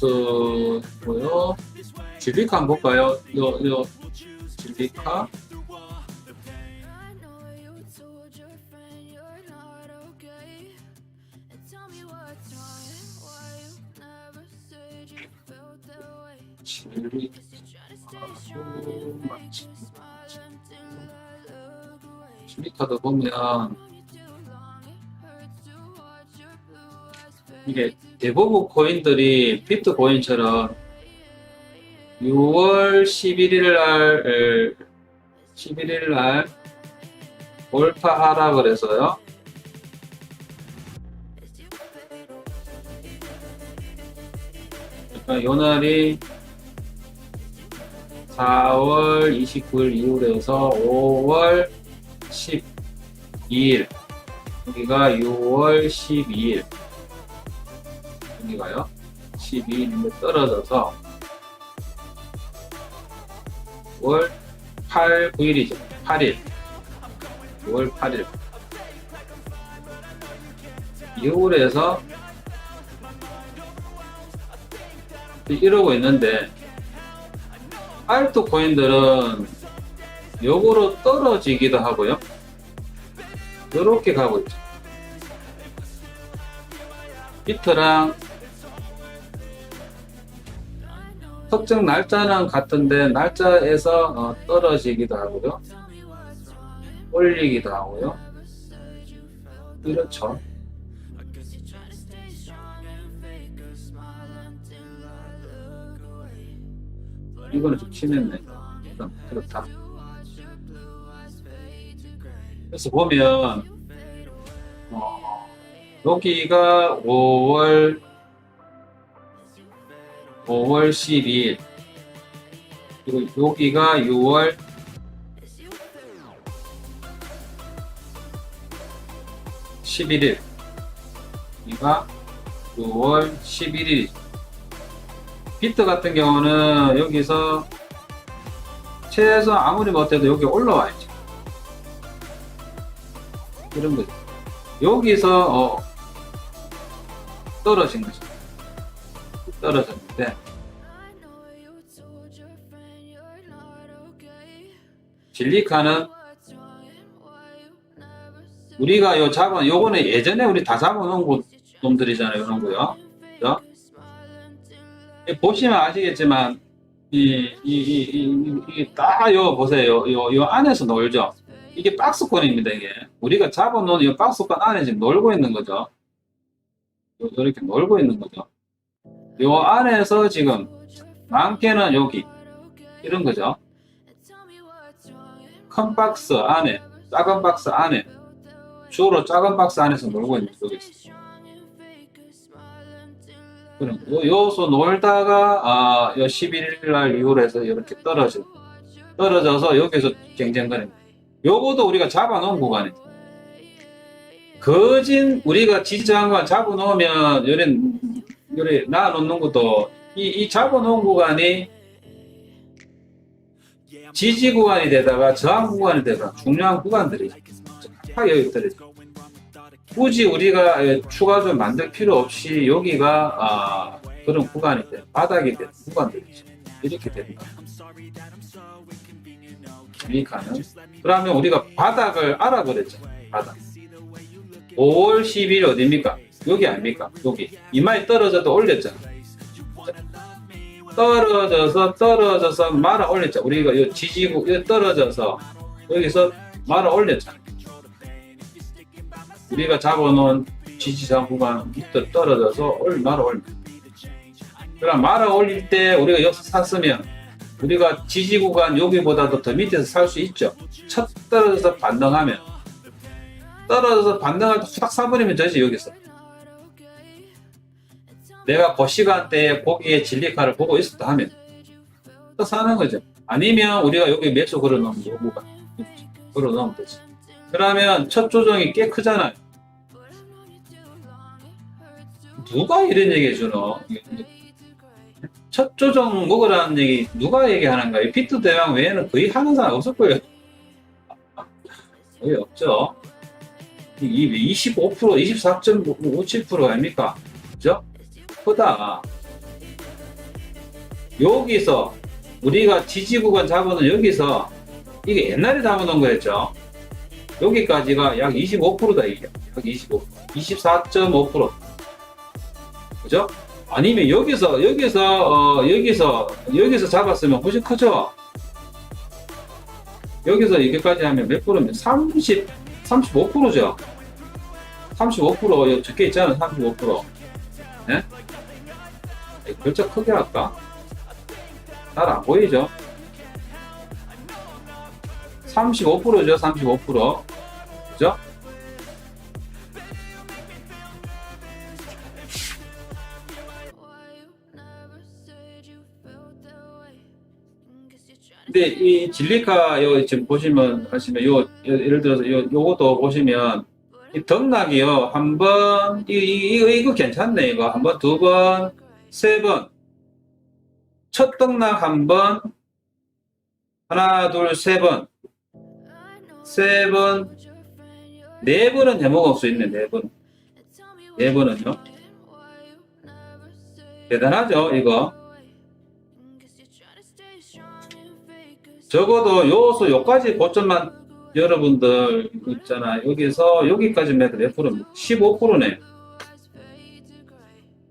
그 뭐요? 질리카 한번 볼까요? 요, 요 질리카 I know you told your friend you're not okay. And tell me what's wrong and why you never said you felt that way. 질리 Cause you try to stay strong and fake a smile until I look away. 질리카도 보면 이게 대부분 코인들이 비트 코인처럼 6월 11일 날 11일 날 올파 하락을 해서요. 그러니까 요 날이 4월 29일 이후에서 5월 12일 여기가 6월 12일 여기가요 12일인데 떨어져서 5월 8, 9일이죠 8일 5월 8일 이후에서 이러고 있는데 알트 코인들은 요거로 떨어지기도 하고요. 요렇게 가고 있죠. 비트랑 특정 날짜는 같은데 날짜에서 어, 떨어지기도 하고요. 올리기도 하고요. 이렇죠. 이거는 좀 심했네. 그렇다. 그래서 보면 어, 여기가 5월 5월 12일 그리고 여기가 6월 11일 여기가 6월 11일 비트 같은 경우는 여기서 최소 아무리 못해도 여기 올라와야죠. 이런 거죠. 여기서 어, 떨어진 거죠. 떨어졌는데 진리카는 우리가 요 잡은 요거는 예전에 우리 다 잡아놓은 거 놈들이잖아요. 이런 거요. 그죠? 이 보시면 아시겠지만 이이 이이이다요 보세요. 요, 요 안에서 놀죠. 이게 박스권입니다. 이게 우리가 잡아놓은 이 박스권 안에 지금 놀고 있는 거죠. 요- 이렇게 놀고 있는 거죠. 요 안에서 지금 많게는 여기 이런 거죠. 큰 박스 안에 작은 박스 안에 주로 작은 박스 안에서 놀고 있는 거죠. 그럼 요, 요소 놀다가 아, 요 11일 날 이후로 해서 이렇게 떨어져 떨어져서 여기서 쟁쟁거리는 요거도 우리가 잡아놓은 구간이 거진 우리가 지지장관 잡아놓으면 요래 요래 놔놓는 것도 이, 이 잡아놓은 구간이 지지 구간이 되다가 저항 구간이 되다가 중요한 구간들이 여기 떨어져 굳이 우리가 예, 추가 좀 만들 필요 없이 여기가 아, 그런 구간이 돼 바닥이 된 구간들이죠 이렇게 됩니다. 유익하는. 그러면 우리가 바닥을 알아버렸죠. 바닥. 5월 10일 어디입니까? 여기 아닙니까? 여기. 이마에 떨어져도 올렸잖아 떨어져서 떨어져서 말아 올렸죠. 우리가 이 지지구 이 떨어져서 여기서 말아 올렸잖아 우리가 잡아놓은 지지상 구간 밑으로 떨어져서 올 말아 올려 그럼 말아 올릴 때 우리가 여기서 샀으면 우리가 지지 구간 여기보다도 더 밑에서 살 수 있죠. 첫 떨어져서 반등하면. 떨어져서 반등할 때 후딱 사버리면 되지 여기서 내가 그 시간대에 고기의 진리가를 보고 있었다 하면 또 사는 거죠. 아니면 우리가 여기 매수 걸어놓으면 요구가 걸어놓으면 되지. 그러면 첫 조정이 꽤 크잖아요. 누가 이런 얘기 해주노? 첫 조정 먹으라는 얘기 누가 얘기하는가요 비트 대왕 외에는 거의 하는 사람 없을 거예요. 거의 없죠. 이 25%, 24.57% 아닙니까? 그죠? 크다. 여기서 우리가 지지 구간 잡아놓은 여기서 이게 옛날에 잡아놓은 거였죠. 여기까지가 약 25%다 이게. 약 25, 24.5%. 그죠? 아니면 여기서 여기서 어, 여기서 여기서 잡았으면 훨씬 크죠. 여기서 이렇게까지 하면 몇 프로면 30 35%죠. 35% 여기 적혀 있잖아. 35%. 네? 글자 크게 할까? 잘 안 보이죠? 35%죠. 35%. 그죠? 근데 이 진리카 요 지금 보시면 하시면 요, 요 예를 들어서 요 요것도 보시면 이 등락이요 한번 이, 이, 이거 이거 괜찮네 이거 한 번 두번 세 번. 첫 등락 한 번. 하나 둘 세 번. 세 번, 네 번은 해먹을 수 있네 네 번. 네 번은요? 대단하죠 이거. 적어도 요수 요까지 고점만 여러분들 있잖아. 여기서 여기까지만 해도 몇 프로입니까? 15%네.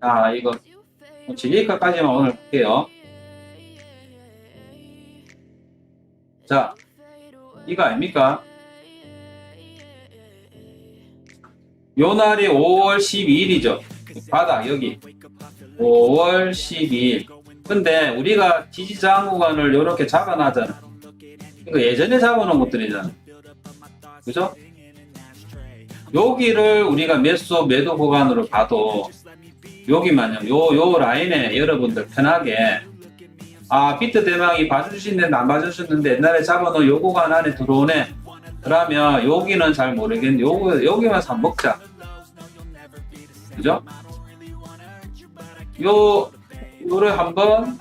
아 이거 진리가까지만 오늘 볼게요. 자 이거 아닙니까? 요 날이 5월 12일이죠. 바닥 여기. 5월 12일. 근데 우리가 지지저항 구간을 이렇게 잡아놨잖아. 이거 예전에 잡아놓은 것들이잖아. 그죠? 여기를 우리가 매수 매도 구간으로 봐도 여기 만요. 요, 요 라인에 여러분들 편하게. 아 비트 대망이 봐주시는데 안 봐주셨는데 옛날에 잡아놓은 요 구간 안에 들어오네. 그러면 여기는 잘 모르겠는데 요거, 여기만 사 먹자. 그죠? 요 요를 한 번,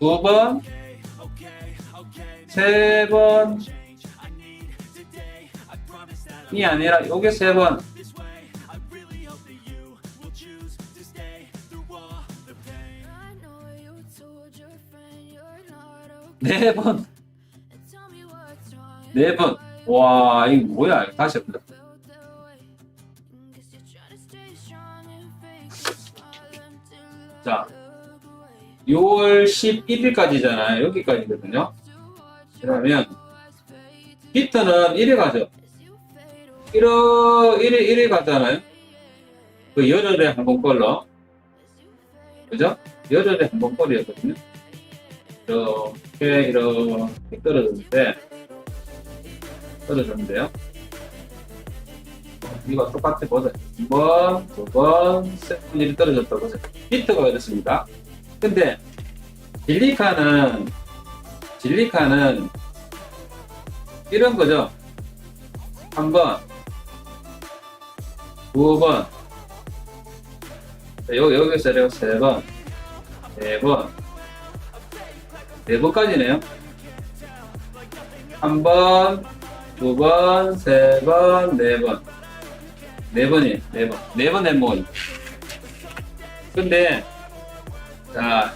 두 번, 세 번, 이 아니라 요게 세 번, 네 번, 네 번. 와, 이거 뭐야? 다시 해보자. 자, 6월 11일까지잖아요. 여기까지거든요. 그러면 비트는 1회 가죠. 1월 1일 1일 가잖아요. 그 열흘에 한 번 걸로. 그죠? 열흘에 한 번 걸이었거든요. 이렇게 이렇게 떨어졌는데 떨어졌는데요. 이거 똑같이 보세요. 한 번, 두 번, 세번 일이 떨어졌다고 보세요. 비트가 이렇습니다. 근데 진리카는 진리카는 이런 거죠. 한 번, 두 번, 여기 여기서 이렇게 세 번, 네 번, 네 번까지네요. 한 번, 두 번, 세 번, 네 번. 네 번이, 네 번. 네번 해먹은. 근데, 자,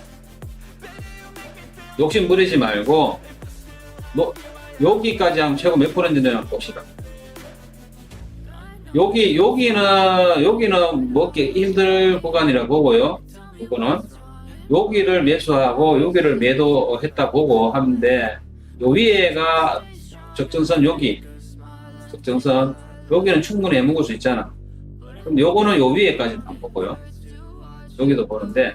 욕심 부리지 말고, 뭐, 여기까지 하면 최고 몇는 봅시다. 여기, 여기는, 여기는 먹기 힘들 구간이라 보고요. 이거는. 여기를 매수하고, 여기를 매도했다 보고 하는데, 요 위에가 적정선 여기. 적정선. 여기는 충분히 해먹을 수 있잖아. 그럼 요거는 요 위에까지는 안 보고요. 여기도 보는데,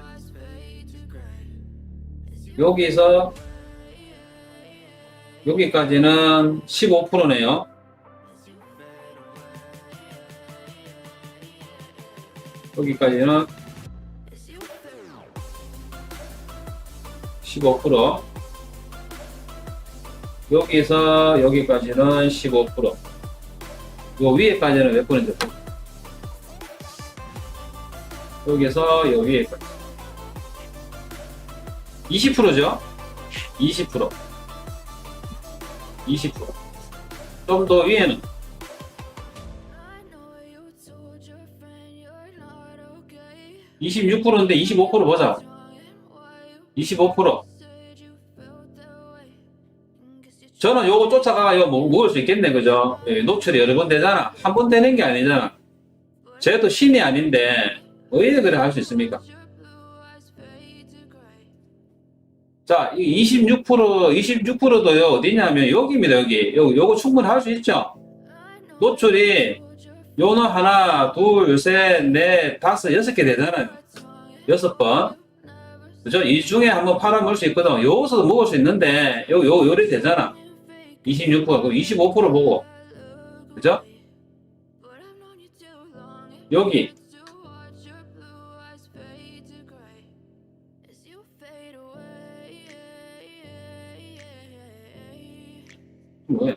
여기서 여기까지는 15%네요. 여기까지는 15% 여기서 여기까지는 15%요 위에까지는 몇 프로인지 여기서 여기에까지. 20%죠? 20% 20%좀 더 위에는? 26%인데 25% 보자. 25%. 저는 요거 쫓아가 요 뭐, 먹을 수 있겠네, 그죠? 예, 노출이 여러 번 되잖아. 한 번 되는 게 아니잖아. 쟤도 신이 아닌데, 왜 그래 할 수 있습니까? 자, 이 26%, 26%도요, 어디냐면 여기입니다, 여기. 요, 요거 충분히 할 수 있죠? 노출이 요는 하나, 둘, 셋, 넷, 다섯, 여섯 개 되잖아요. 여섯 번. 그죠? 이 중에 한번 팔아 먹을 수 있거든. 여기서도 먹을 수 있는데, 요, 요, 요리 되잖아. 26%, 그럼 25% 보고. 그죠? 여기. 뭐야?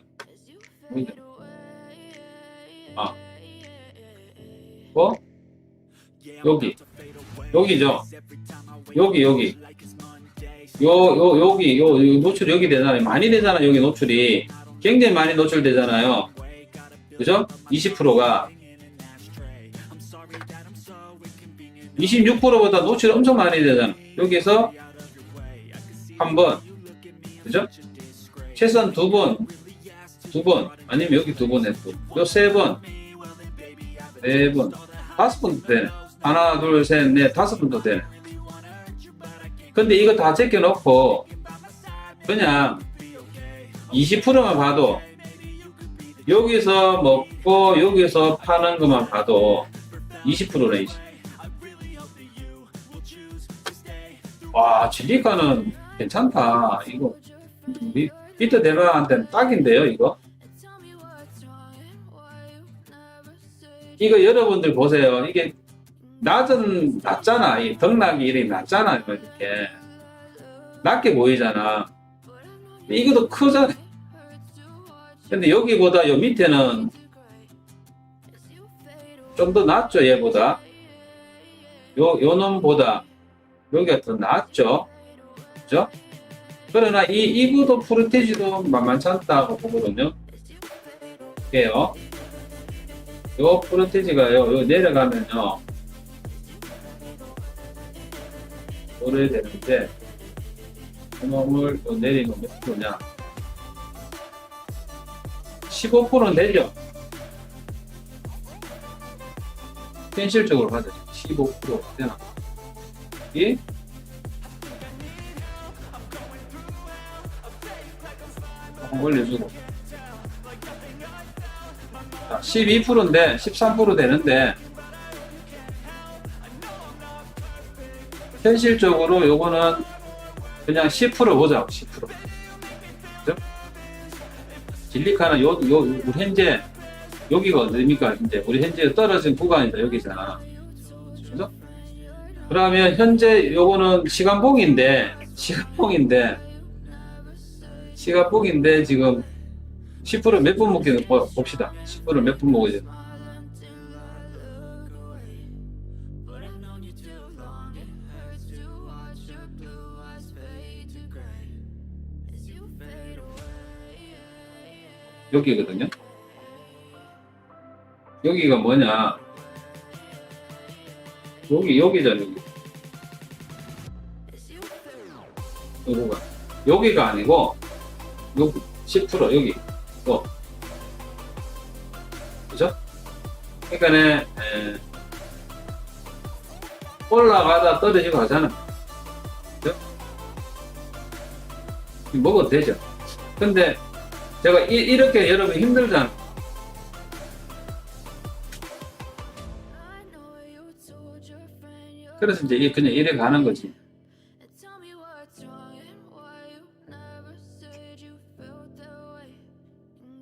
아. 뭐? 여기. 여기죠? 여기, 여기. 요, 요, 여기, 요, 요 노출 여기 되잖아요. 많이 되잖아요. 여기 노출이. 굉장히 많이 노출되잖아요. 그죠? 20%가. 26%보다 노출이 엄청 많이 되잖아. 여기서 한 번. 그죠? 최소한 두 번. 두 번. 아니면 여기 두 번 했고. 요 세 번. 네 번. 다섯 번도 되네. 하나, 둘, 셋, 넷, 다섯 번도 되네. 근데 이거 다 제껴놓고, 그냥 20%만 봐도, 여기서 먹고, 여기서 파는 것만 봐도 20%네, 20. 와, 진리가는 괜찮다. 이거, 미, 비트 대박한테는 딱인데요, 이거? 이거 여러분들 보세요. 이게 낮은 낮잖아. 이 덕락이 이렇게 낮잖아. 이렇게 낮게 보이잖아. 이것도 크잖아. 근데 여기보다 요 밑에는 좀 더 낮죠. 얘보다. 요, 요 놈보다 여기가 더 낮죠. 그죠? 그러나 이, 이구도 프로테지도 만만치 않다고 보거든요. 이게요. 요 프로테지가요, 요 내려가면요. 오래 되는데, 구멍을 요 내리면 몇 프로냐? 15%는 되죠? 현실적으로 봐도 15% 되나? 이 올려주고. 자, 12%인데, 13% 되는데, 현실적으로 요거는 그냥 10% 보자, 10%. 그죠? 진리카는 요, 요, 우리 현재, 여기가 어디입니까? 이제 우리 현재 떨어진 구간이다, 여기잖아. 그죠? 그러면 현재 요거는 시간봉인데, 시간봉인데, 시간봉인데 지금 10%몇 분 보- 봅시다. 10%몇분 먹어야 여기거든요. 여기가 뭐냐? 여기 여기잖아 여기. 요거가 여기가 아니고 여기 10% 여기 뭐 그죠? 그러니까는 에, 올라가다 떨어지고 하잖아. 그죠? 먹어도 되죠. 근데 제가 이, 이렇게 여러분 힘들잖아. 그래서 이제 그냥 이래 가는 거지.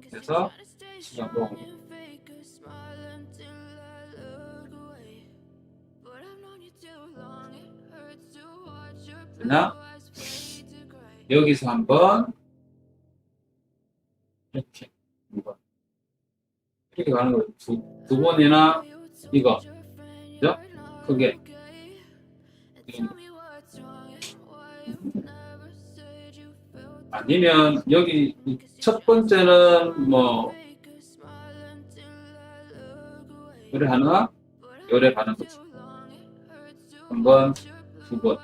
그래서 시간봉 그냥 여기서 한번 이렇게 한번 이렇게 가는 거 두, 두 번이나 이거 그죠? 크게 아니면 여기 첫 번째는 뭐 요래 하나 요래 가는 거지 한 번, 두 번.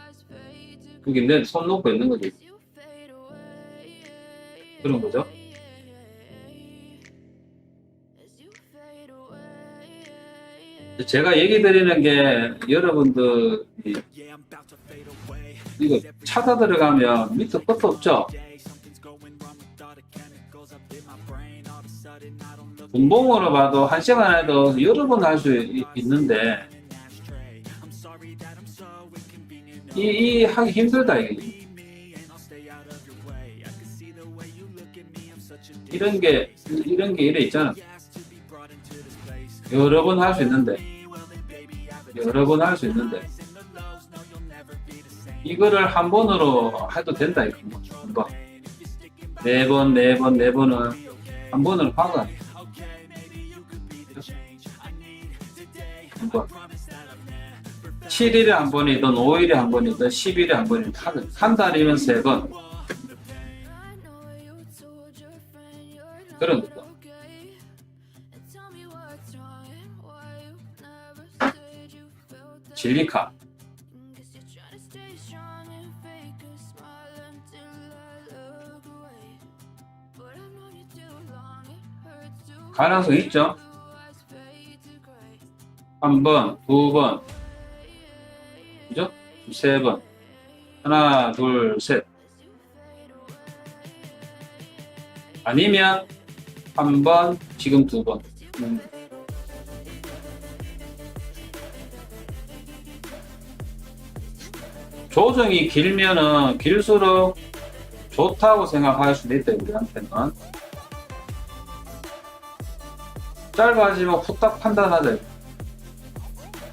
그게 내 손 놓고 있는 거지. 그런 거죠. 제가 얘기 드리는 게 여러분들 이 이거 찾아 들어가면 밑에 끝도 없죠. 분봉으로 봐도 한 시간 해도 여러 번 할 수 있는데 이, 이 하기 힘들다 이게. 이런 게 이런 게 이래 있잖아. 여러 번 할 수 있는데 여러 번 할 수 있는데 이거를 한 번으로 해도 된다 이거 한 번. 네 번, 네 번, 네 번은 한 번으로 번. 7일에 한 번이든 5일에 한 번이든 10일에 한 번이든 한, 한 달이면 세 번. 그런 거. 진리카. 가능성 있죠? 한 번, 두 번, 그죠? 세 번. 하나, 둘, 셋. 아니면 한 번, 지금 두 번. 음. 조정이 길면은 길수록 좋다고 생각할 수도 있다, 우리한테는. 짧아지면 후딱 판단하자.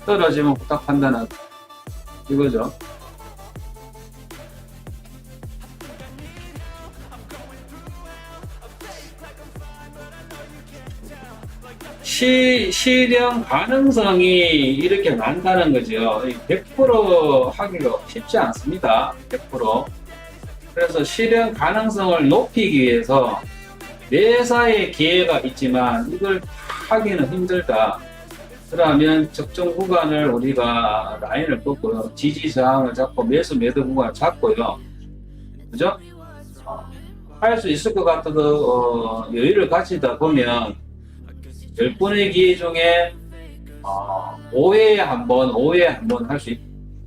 떨어지면 후딱 판단하자. 이거죠. 시, 실현 가능성이 이렇게 많다는 거죠. 100% 하기가 쉽지 않습니다. 100%. 그래서 실현 가능성을 높이기 위해서 매사의 기회가 있지만 이걸 하기는 힘들다. 그러면 적정 구간을 우리가 라인을 긋고요. 지지 저항을 잡고 매수 매도 구간을 잡고요. 그죠? 할 수 있을 것 같아도 어, 여유를 가지다 보면 10번의 기회 중에 어, 5회에 한 번, 5회에 한 번 할 수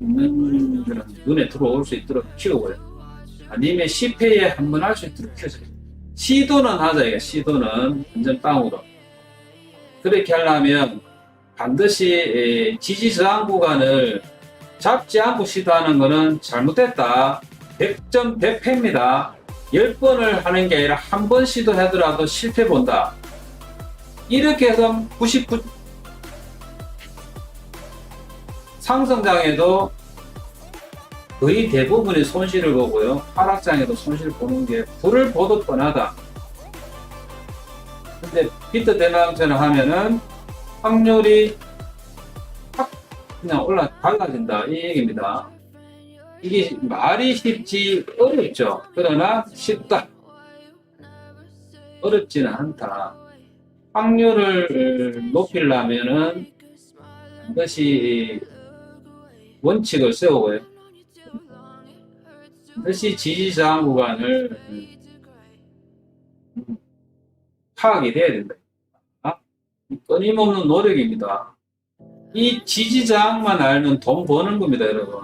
있는 그런 눈에 들어올 수 있도록 키우고요. 아니면 10회에 한 번 할 수 있도록 키워줘요. 시도는 하자, 이거 시도는 완전 빵으로. 그렇게 하려면 반드시 에, 지지 저항 구간을 잡지 않고 시도하는 것은 잘못됐다. 100점 100패입니다. 10번을 하는 게 아니라 한 번 시도하더라도 실패 본다. 이렇게 해서 99 상승장에도 거의 대부분이 손실을 보고요. 하락장에도 손실을 보는 게 불을 보듯 뻔하다. 근데 비트 대망처럼 하면은 확률이 확 그냥 올라 달라진다 이 얘기입니다. 이게 말이 쉽지 어렵죠. 그러나 쉽다. 어렵지는 않다. 확률을 높이려면은 반드시 원칙을 세우고요. 반드시 지지저항 구간을 파악이 돼야 된다. 아? 끊임없는 노력입니다. 이 지지저항만 알면 돈 버는 겁니다, 여러분.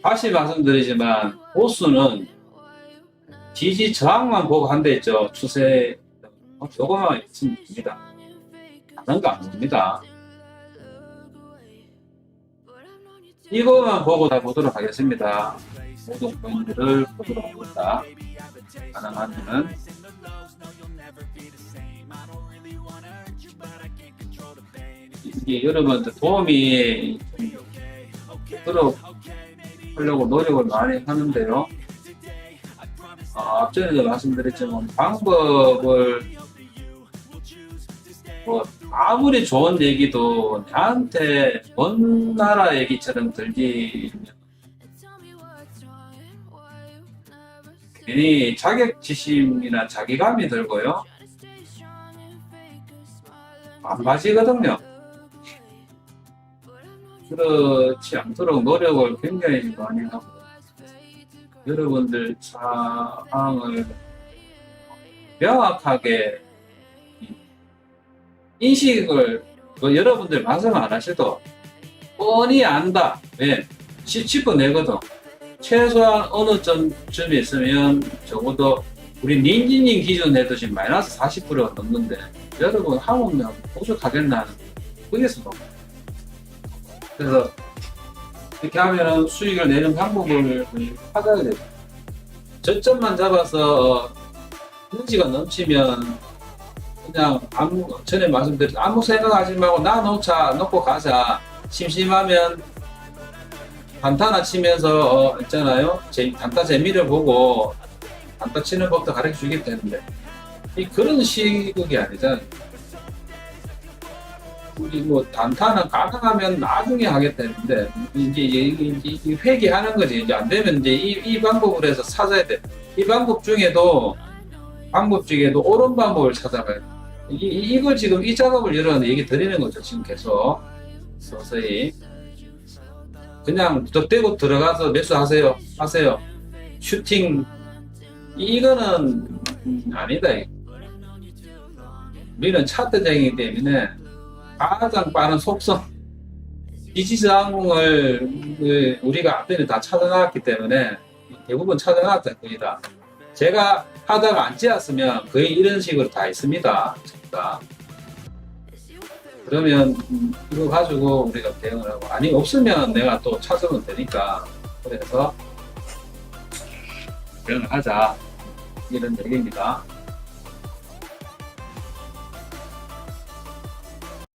다시 말씀드리지만 보수는 지지 저항만 보고 한다 했죠. 추세 어, 요거만 있으면 됩니다. 다른 거 안 봅니다. 이거만 보고 다 보도록 하겠습니다. 모든 포인트를 보도록 하겠습니다. 가능하면 이게 여러분한테 도움이 들어 하려고 노력을 많이 하는데요. 아, 앞전에도 말씀드렸지만 방법을 뭐 아무리 좋은 얘기도 나한테 먼 나라 얘기처럼 들리면 괜히 자격지심이나 자기감이 들고요. 안 맞이거든요. 그렇지 않도록 노력을 굉장히 많이 하고 여러분들 사항을 명확하게 인식을 뭐 여러분들 말씀 안 하셔도 뻔히 안다. 왜? 시- 짚어내거든. 최소한 어느 점, 점에 있으면 적어도 우리 닌지님 기준 해도 지금 마이너스 40%가 넘는데 여러분 하면 부족하겠나 뭐. 그래서 이렇게 하면은 수익을 내는 방법을 찾아야 돼요. 저점만 잡아서 에너지가 넘치면 그냥 아무 전에 말씀드린 아무 생각하지 말고 나 놓자 놓고 가자. 심심하면 단타나 치면서 어, 있잖아요. 재, 단타 재미를 보고 단타 치는 법도 가르쳐 주겠다는데 이 그런 시국이 아니잖아요 우리 뭐 단타는 가능하면 나중에 하겠다는데 이제 이, 이, 이 회귀하는 거지. 이제 안 되면 이제 이, 이 방법으로 해서 찾아야 돼. 이 방법 중에도 방법 중에도 옳은 방법을 찾아가야 돼 이, 이- 이걸 지금 이 작업을 여러분한테 얘기 드리는 거죠 지금 계속. 서서히. 그냥 덕대고 들어가서 매수하세요 하세요. 슈팅. 이거는 음, 아니다. 우리는 차트장이기 때문에 가장 빠른 속성. 디지스 항공을 그 우리가 앞전에 다 찾아나왔기 때문에 대부분 찾아나왔다 거기다. 제가 하다가 안 찌었으면 거의 이런 식으로 다 있습니다 진짜. 그러면 음, 이거 가지고 우리가 대응을 하고 아니 없으면 내가 또 찾으면 되니까 그래서 대응을 하자 이런 얘기입니다.